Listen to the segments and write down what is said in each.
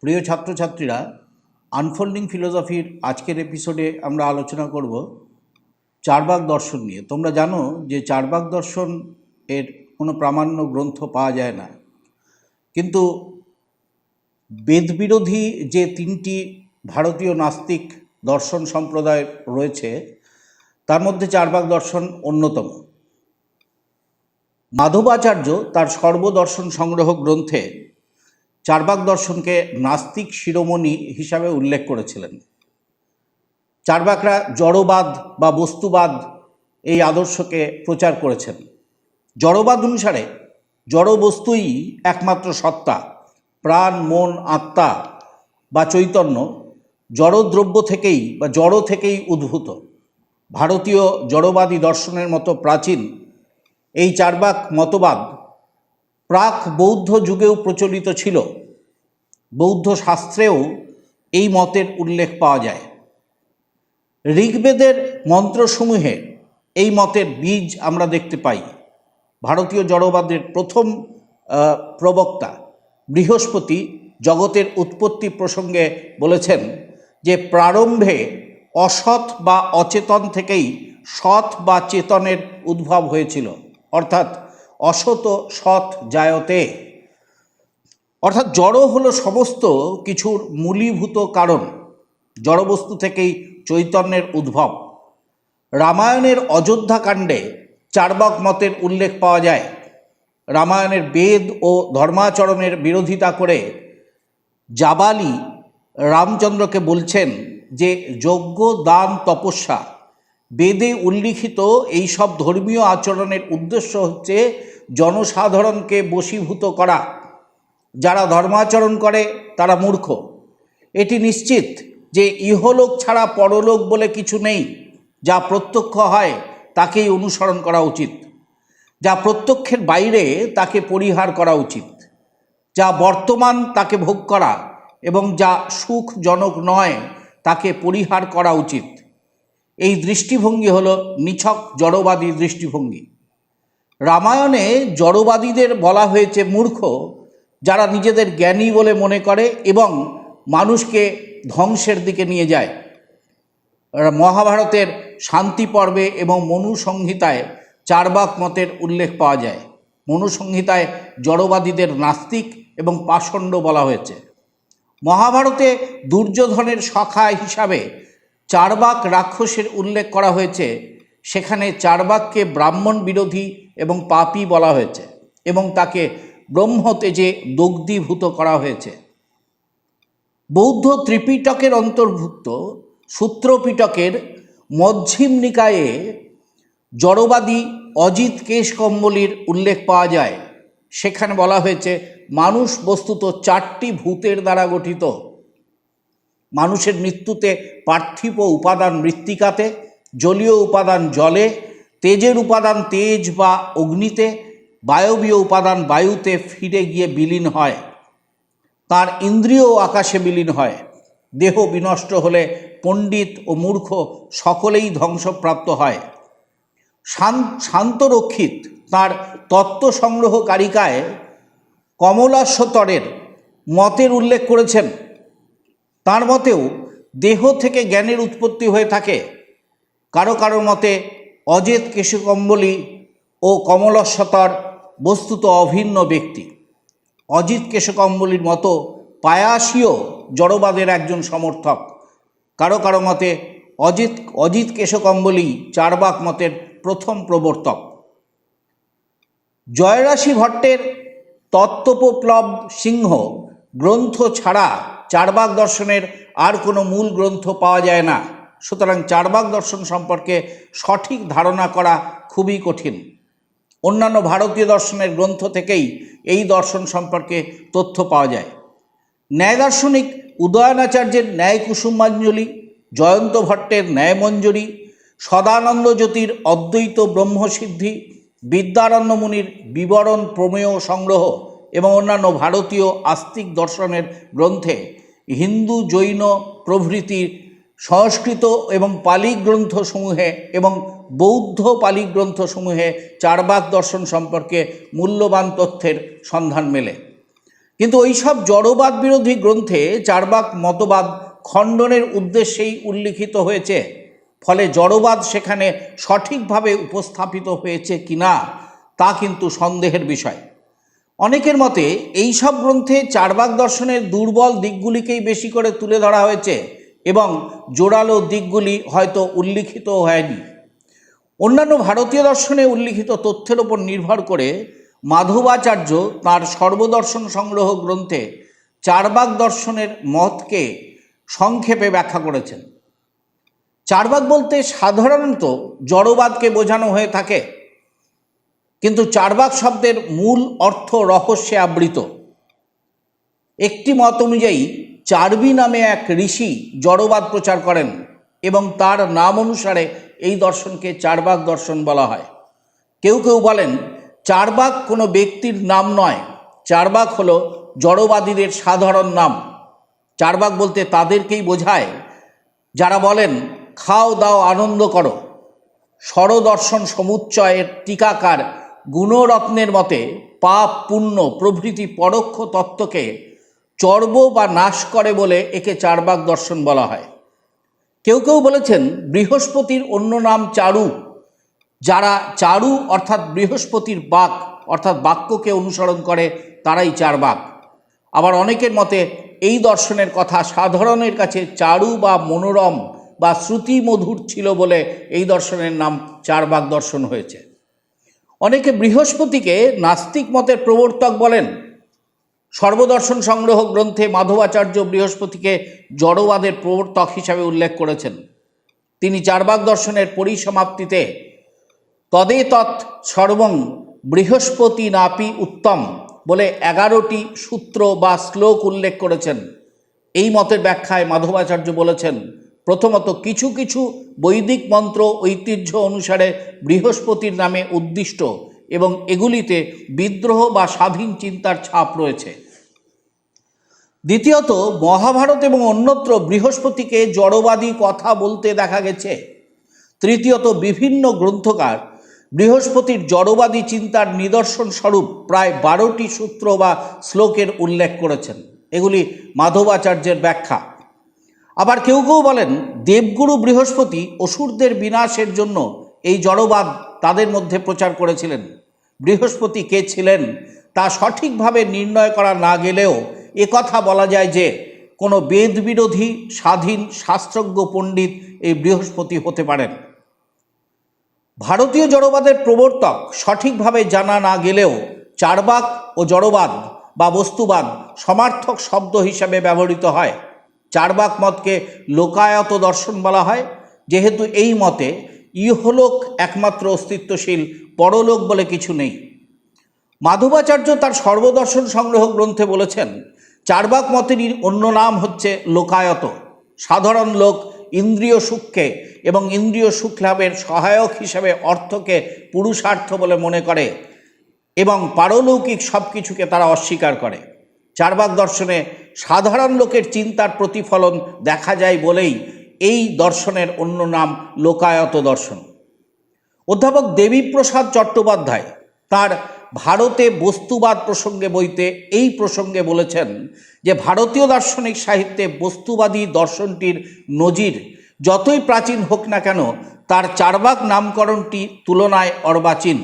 প্রিয় ছাত্রছাত্রীরা আনফোল্ডিং ফিলোসফির আজকের এপিসোডে আমরা আলোচনা করব চারবাক দর্শন নিয়ে। তোমরা জানো যে চারবাক দর্শন এর কোনো প্রামাণ্য গ্রন্থ পাওয়া যায় না। কিন্তু বেদবিরোধী যে তিনটি ভারতীয় নাস্তিক দর্শন সম্প্রদায় রয়েছে, তার মধ্যে চারবাক দর্শন অন্যতম। মাধবাচার্য তার সর্বদর্শন সংগ্রহ গ্রন্থে চারবাক দর্শনকে নাস্তিক শিরোমণি হিসাবে উল্লেখ করেছিলেন। চারবাকরা জড়বাদ বা বস্তুবাদ এই আদর্শকে প্রচার করেছেন। জড়বাদ অনুসারে জড় বস্তুই একমাত্র সত্তা, প্রাণ, মন, আত্মা বা চৈতন্য, জড়দ্রব্য থেকেই বা জড় থেকেই উদ্ভূত। ভারতীয় জড়বাদী দর্শনের মতো প্রাচীন এই চারবাক মতবাদ প্রাক বৌদ্ধ যুগেও প্রচলিত ছিল। বৌদ্ধ শাস্ত্রেও এই মতের উল্লেখ পাওয়া যায়। ঋগ্বেদের মন্ত্রসমূহে এই মতের বীজ আমরা দেখতে পাই। ভারতীয় জড়বাদের প্রথম প্রবক্তা বৃহস্পতি জগতের উৎপত্তি প্রসঙ্গে বলেছেন যে প্রারম্ভে অসৎ বা অচেতন থেকেই সৎ বা চেতনের উদ্ভব হয়েছিল। অর্থাৎ অসত সৎ জায়তে। অর্থাৎ জড় হলো সমস্ত কিছুর মূলীভূত কারণ। জড়বস্তু থেকেই চৈতন্যের উদ্ভব। রামায়ণের অযোধ্যাকাণ্ডে চারবাক মতের উল্লেখ পাওয়া যায়। রামায়ণের বেদ ও ধর্মাচরণের বিরোধিতা করে জাবালি রামচন্দ্রকে বলছেন যে, যজ্ঞ, দান, তপস্যা বেদে উল্লিখিত এই সব ধর্মীয় আচরণের উদ্দেশ্য হচ্ছে জনসাধারণকে বশীভূত করা। যারা ধর্মাচরণ করে, তারা মূর্খ। এটি নিশ্চিত যে ইহলোক ছাড়া পরলোক বলে কিছু নেই। যা প্রত্যক্ষ হয়, তাকেই অনুসরণ করা উচিত। যা প্রত্যক্ষের বাইরে, তাকে পরিহার করা উচিত। যা বর্তমান, তাকে ভোগ করা। এবং যা সুখজনক নয়, তাকে পরিহার করা উচিত। এই দৃষ্টিভঙ্গি হল নিছক জড়বাদী দৃষ্টিভঙ্গি। রামায়ণে জড়বাদীদের বলা হয়েছে মূর্খ, যারা নিজেদের জ্ঞানী বলে মনে করে এবং মানুষকে ধ্বংসের দিকে নিয়ে যায়। মহাভারতের শান্তি পর্বে এবং মনুসংহিতায় চারবাক মতের উল্লেখ পাওয়া যায়। মনুসংহিতায় জড়বাদীদের নাস্তিক এবং পাষণ্ড বলা হয়েছে। মহাভারতে দুর্যোধনের সখা হিসাবে চারবাক রাক্ষসের উল্লেখ করা হয়েছে। সেখানে চারবাককে ব্রাহ্মণ বিরোধী এবং পাপি বলা হয়েছে এবং তাকে ব্রহ্মতেজে দগ্ধীভূত করা হয়েছে। বৌদ্ধ ত্রিপিটকের অন্তর্ভুক্ত সূত্রপিটকের মধ্যিম নিকায়ে জড়বাদী অজিত কেশ কম্বলির উল্লেখ পাওয়া যায়। সেখানে বলা হয়েছে, মানুষ বস্তুত চারটি ভূতের দ্বারা গঠিত। মানুষের মৃত্যুতে পার্থিব উপাদান মৃত্তিকাতে, জলীয় উপাদান জলে, তেজের উপাদান তেজ বা অগ্নিতে, বায়বীয় উপাদান বায়ুতে ফিরে গিয়ে বিলীন হয়। তার ইন্দ্রিয় আকাশে বিলীন হয়। দেহ বিনষ্ট হলে পণ্ডিত ও মূর্খ সকলেই ধ্বংসপ্রাপ্ত হয়। শান- শান্তরক্ষিত তার তত্ত্ব সংগ্রহকারিকায় কমলাশ্বতরের মতের উল্লেখ করেছেন। তার মতেও দেহ থেকে জ্ঞানের উৎপত্তি হয়ে থাকে। কারও কারও মতে অজেত কেশকম্বলী ও কমলশ্বতর বস্তুত অভিন্ন ব্যক্তি। অজিত কেশকম্বলীর মতো পায়াসীয় জড়বাদের একজন সমর্থক। কারও কারও মতে অজিত অজিত কেশকম্বলী চারবাক মতের প্রথম প্রবর্তক। জয়রাশি ভট্টের তত্ত্বপপ্লব সিংহ গ্রন্থ ছাড়া চারবাক দর্শনের আর কোনো মূল গ্রন্থ পাওয়া যায় না। সুতরাং চারবাক দর্শন সম্পর্কে সঠিক ধারণা করা খুবই কঠিন। অন্যান্য ভারতীয় দর্শনের গ্রন্থ থেকেই এই দর্শন সম্পর্কে তথ্য পাওয়া যায়। ন্যায় দার্শনিক উদয়নাচার্যের ন্যায় কুসুমাঞ্জলি জয়ন্ত ভট্টের ন্যায়মঞ্জরি সদানন্দ জ্যোতির অদ্বৈত ব্রহ্মসিদ্ধি বিদ্যারণ্য বিবরণ প্রমেয় সংগ্রহ এবং অন্যান্য ভারতীয় আস্তিক দর্শনের গ্রন্থে হিন্দু জৈন প্রভৃতি সংস্কৃত এবং পালি গ্রন্থসমূহে এবং বৌদ্ধ পালি গ্রন্থসমূহে চারবাক দর্শন সম্পর্কে মূল্যবান তথ্যের সন্ধান মেলে। কিন্তু ওইসব জড়বাদ বিরোধী গ্রন্থে চারবাক মতবাদ খণ্ডনের উদ্দেশ্যেই উল্লিখিত হয়েছে। ফলে জড়বাদ সেখানে সঠিকভাবে উপস্থাপিত হয়েছে কিনা তা কিন্তু সন্দেহের বিষয়। অনেকের মতে এই সব গ্রন্থে চারবাক দর্শনের দুর্বল দিকগুলিকেই বেশি করে তুলে ধরা হয়েছে এবং জোরালো দিকগুলি হয়তো উল্লিখিত হয়নি। অন্যান্য ভারতীয় দর্শনে উল্লিখিত তথ্যের ওপর নির্ভর করে মাধবাচার্য তাঁর সর্বদর্শন সংগ্রহ গ্রন্থে চারবাক দর্শনের মতকে সংক্ষেপে ব্যাখ্যা করেছেন। চারবাক বলতে সাধারণত জড়বাদকে বোঝানো হয়ে থাকে। কিন্তু চারবাক শব্দের মূল অর্থ রহস্যে আবৃত। একটি মত অনুযায়ী, চারবি নামে এক ঋষি জড়বাদ প্রচার করেন এবং তার নাম অনুসারে এই দর্শনকে চারবাক দর্শন বলা হয়। কেউ কেউ বলেন, চারবাক কোনো ব্যক্তির নাম নয়, চারবাক হলো জড়বাদীদের সাধারণ নাম। চারবাক বলতে তাদেরকেই বোঝায়, যারা বলেন, খাও, দাও, আনন্দ করো। স্বরদর্শন সমুচ্চয়ের টিকাকার গুণরত্নের মতে পাপ, পুণ্য, প্রভৃতি পরোক্ষ তত্ত্বকে চর্ব বা নাশ করে বলে একে চারবাক দর্শন বলা হয়। কেউ কেউ বলেছেন বৃহস্পতির অন্য নাম চারু, যারা চারু অর্থাৎ বৃহস্পতির বাক অর্থাৎ বাক্যকে অনুসরণ করে, তারাই চারবাক। আবার অনেকের মতে এই দর্শনের কথা সাধারণের কাছে চারু বা মনোরম বা শ্রুতি মধুর ছিল বলে এই দর্শনের নাম চারবাক দর্শন হয়েছে। অনেকে বৃহস্পতিকে নাস্তিক মতের প্রবর্তক বলেন। সর্বদর্শন সংগ্রহ গ্রন্থে মাধবাচার্য বৃহস্পতিকে জড়বাদের প্রবর্তক হিসাবে উল্লেখ করেছেন। তিনি চারবাক দর্শনের পরিসমাপ্তিতে তদে তৎ সর্বং বৃহস্পতি নাপি উত্তম বলে এগারোটি সূত্র বা শ্লোক উল্লেখ করেছেন। এই মতের ব্যাখ্যায় মাধবাচার্য বলেছেন, প্রথমত কিছু কিছু বৈদিক মন্ত্র ঐতিহ্য অনুসারে বৃহস্পতির নামে উদ্দিষ্ট এবং এগুলিতে বিদ্রোহ বা স্বাধীন চিন্তার ছাপ রয়েছে। দ্বিতীয়ত, মহাভারত এবং অন্যত্র বৃহস্পতিকে জড়বাদী কথা বলতে দেখা গেছে। তৃতীয়ত, বিভিন্ন গ্রন্থকার বৃহস্পতির জড়বাদী চিন্তার নিদর্শন স্বরূপ প্রায় বারোটি সূত্র বা শ্লোকের উল্লেখ করেছেন। এগুলি মাধবাচার্যের ব্যাখ্যা। আবার কেউ কেউ বলেন দেবগুরু বৃহস্পতি অসুরদের বিনাশের জন্য এই জড়বাদ তাদের মধ্যে প্রচার করেছিলেন। বৃহস্পতি কে ছিলেন তা সঠিকভাবে নির্ণয় করা না গেলেও কথা বলা যায় যে কোনো বেদ বিরোধী স্বাধীন, শাস্ত্রজ্ঞ পণ্ডিত এই বৃহস্পতি হতে পারেন। ভারতীয় জড়বাদের প্রবর্তক সঠিকভাবে জানা না গেলেও চারবাক ও জড়বাদ বা বস্তুবাদ সমার্থক শব্দ হিসাবে ব্যবহৃত হয়। চারবাক মতকে লোকায়ত দর্শন বলা হয়। যেহেতু এই মতে ইহলোক একমাত্র অস্তিত্বশীল পরলোক বলে কিছু নেই। মাধবাচার্য তার সর্বদর্শন সংগ্রহ গ্রন্থে বলেছেন, চারবাক মতেরই অন্য নাম হচ্ছে লোকায়ত। সাধারণ লোক ইন্দ্রিয় সুখকে এবং ইন্দ্রিয় সুখ লাভের সহায়ক হিসাবে অর্থকে পুরুষার্থ বলে মনে করে এবং পারলৌকিক সব কিছুকে তারা অস্বীকার করে। চারবাক দর্শনে সাধারণ লোকের চিন্তার প্রতিফলন দেখা যায় বলেই এই দর্শনের অন্য নাম লোকায়ত দর্শন। অধ্যাপক দেবীপ্রসাদ চট্টোপাধ্যায় তার ভারতে বস্তুবাদ প্রসঙ্গে বইতে এই প্রসঙ্গে বলেছেন যে ভারতীয় দার্শনিক সাহিত্যে বস্তুবাদী দর্শনটির নজির যতই প্রাচীন হোক না কেন, তার চারবাক নামকরণটি তুলনায় অর্বাচীন।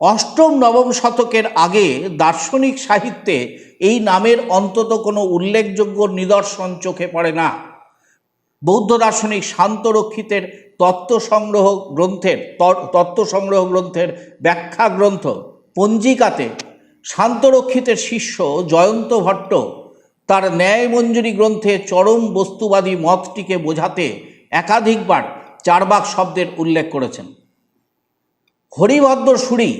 অষ্টম নবম শতকের আগে দার্শনিক সাহিত্যে এই নামের অন্তত কোনো উল্লেখযোগ্য নিদর্শন চোখে পড়ে না। বৌদ্ধ দার্শনিক শান্তরক্ষিতের তত্ত্ব সংগ্রহ গ্রন্থের তত্ত্ব সংগ্রহ গ্রন্থের ব্যাখ্যা গ্রন্থ পঞ্জিকাতে শান্তরক্ষিতের শিষ্য জয়ন্ত ভট্ট তার ন্যায় মঞ্জুরি গ্রন্থে চরম বস্তুবাদী মতটিকে বোঝাতে একাধিকবার চারবাক শব্দের উল্লেখ করেছেন। হরিভদ্র সুরি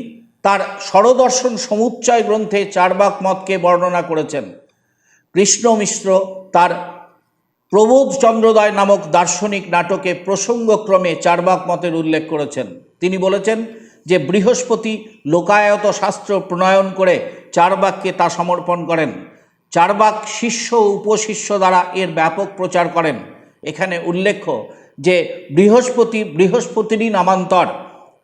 তার স্বরদর্শন সমুচ্চয় গ্রন্থে চারবাক মতকে বর্ণনা করেছেন। কৃষ্ণ মিশ্র তার প্রবোধ চন্দ্রদয় নামক দার্শনিক নাটকে প্রসঙ্গক্রমে চারবাক মতের উল্লেখ করেছেন। তিনি বলেছেন যে বৃহস্পতি লোকায়ত শাস্ত্র প্রণয়ন করে চারবাককে তা সমর্পণ করেন। চারবাক শিষ্য উপশিষ্য দ্বারা এর ব্যাপক প্রচার করেন। এখানে উল্লেখ্য যে বৃহস্পতি বৃহস্পতিরই নামান্তর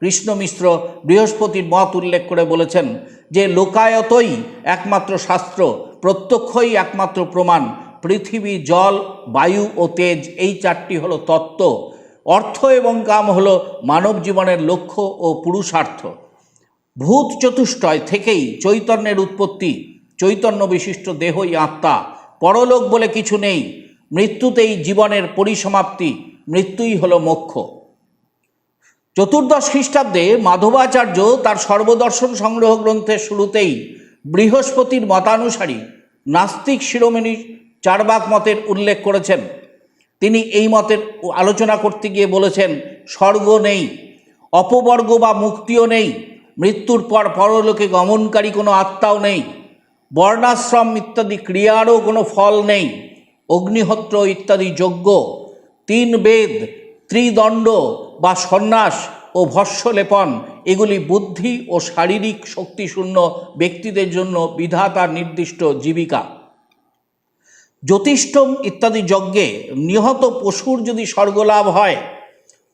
কৃষ্ণ মিশ্র বৃহস্পতির মত উল্লেখ করে বলেছেন যে লোকায়তই একমাত্র শাস্ত্র, প্রত্যক্ষই একমাত্র প্রমাণ, পৃথিবী, জল, বায়ু ও তেজ, এই চারটি হলো তত্ত্ব। অর্থ এবং কাম হলো মানব জীবনের লক্ষ্য ও পুরুষার্থ। ভূত চতুষ্টয় থেকেই চৈতন্যের উৎপত্তি, চৈতন্য বিশিষ্ট দেহই আত্মা, পরলোক বলে কিছু নেই, মৃত্যুতেই জীবনের পরিসমাপ্তি, মৃত্যুই হলো মোক্ষ। চতুর্দশ খ্রিস্টাব্দে মাধবাচার্য তার সর্বদর্শন সংগ্রহ গ্রন্থের শুরুতেই বৃহস্পতির মতানুসারী নাস্তিক শিরোমণি চারবাক মতের উল্লেখ করেছেন। তিনি এই মতের আলোচনা করতে গিয়ে বলেছেন, স্বর্গ নেই, অপবর্গ বা মুক্তিও নেই, মৃত্যুর পর পরলোকে গমনকারী কোনো আত্মাও নেই, বর্ণাশ্রম ইত্যাদি ক্রিয়ারও কোনো ফল নেই, অগ্নিহত্র ইত্যাদি যজ্ঞ, তিন বেদ ত্রিদণ্ড বা সন্ন্যাস ও ভস্যলেপন এগুলি বুদ্ধি ও শারীরিক শক্তিশূন্য ব্যক্তিদের জন্য বিধাতার নির্দিষ্ট জীবিকা। জ্যোতিষ্ঠম ইত্যাদি যজ্ঞে নিহত পশুর যদি স্বর্গলাভ হয়,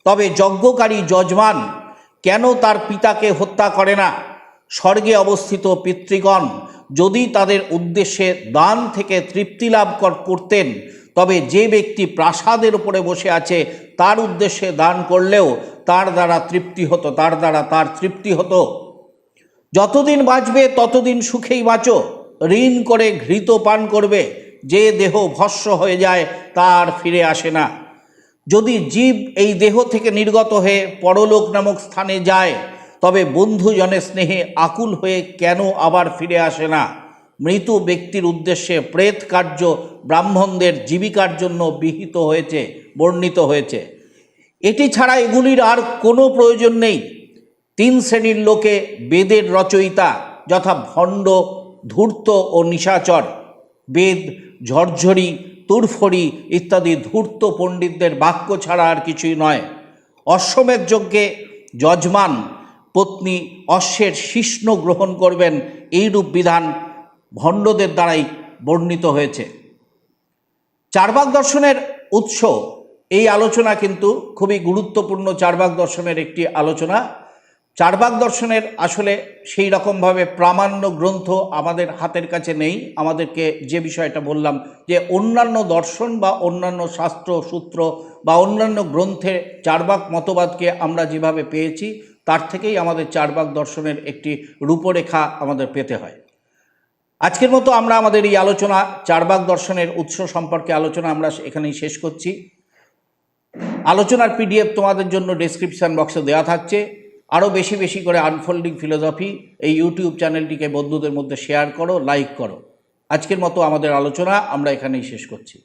তবে যজ্ঞকারী যজমান কেন তার পিতাকে হত্যা করে না? স্বর্গে অবস্থিত পিতৃগণ যদি তাদের উদ্দেশ্যে দান থেকে তৃপ্তি লাভ করতেন তবে যে ব্যক্তি প্রাসাদের উপরে বসে আছে, তার উদ্দেশ্যে দান করলেও তার দ্বারা তৃপ্তি হতো, তার দ্বারা তার তৃপ্তি হতো। যতদিন বাঁচবে, ততদিন সুখেই বাঁচো। ঋণ করে ঘৃত পান করবে, যে দেহ ভস্য হয়ে যায়, তার ফিরে আসে না। যদি জীব এই দেহ থেকে নির্গত হয়ে পরলোক নামক স্থানে যায়, তবে বন্ধুজনের স্নেহে আকুল হয়ে কেন আবার ফিরে আসে না? মৃত ব্যক্তির উদ্দেশ্যে প্রেত কার্য ব্রাহ্মণদের জীবিকার জন্য বিহিত হয়েছে, বর্ণিত হয়েছে। এটি ছাড়া এগুলির আর কোনো প্রয়োজন নেই। তিন শ্রেণির লোকে বেদের রচয়িতা যথা ভণ্ড, ধূর্ত ও নিশাচর, বেদ, ঝরঝরি তুরফড়ি ইত্যাদি ধূর্ত পণ্ডিতদের বাক্য ছাড়া আর কিছুই নয়। অশ্বমেধ যজ্ঞে যজমান পত্নী অশ্বের শিষ্ণ গ্রহণ করবেন এইরূপ বিধান ভণ্ডদের দ্বারাই বর্ণিত হয়েছে। চারবাক দর্শনের উৎস এই আলোচনা কিন্তু খুবই গুরুত্বপূর্ণ চারবাক দর্শনের একটি আলোচনা। চারবাক দর্শনের আসলে সেই রকমভাবে প্রামাণ্য গ্রন্থ আমাদের হাতের কাছে নেই। আমাদেরকে যে বিষয়টা বললাম যে অন্যান্য দর্শন বা অন্যান্য শাস্ত্র, সূত্র বা অন্যান্য গ্রন্থে চারবাক মতবাদকে আমরা যেভাবে পেয়েছি, তার থেকেই আমাদের চারবাক দর্শনের একটি রূপরেখা আমাদের পেতে হয়। আজকের মতো আমরা আমাদের এই আলোচনা, চারবাগ দর্শনের উৎস সম্পর্কে আলোচনা আমরা এখানেই শেষ করছি। আলোচনার পিডিএফ তোমাদের জন্য ডেসক্রিপশন বক্সে দেওয়া থাকছে। আরও বেশি বেশি করে আনফোল্ডিং ফিলোসফি এই ইউটিউব চ্যানেলটিকে বন্ধুদের মধ্যে শেয়ার করো লাইক করো। আজকের মতো আমাদের আলোচনা, আমরা এখানেই শেষ করছি।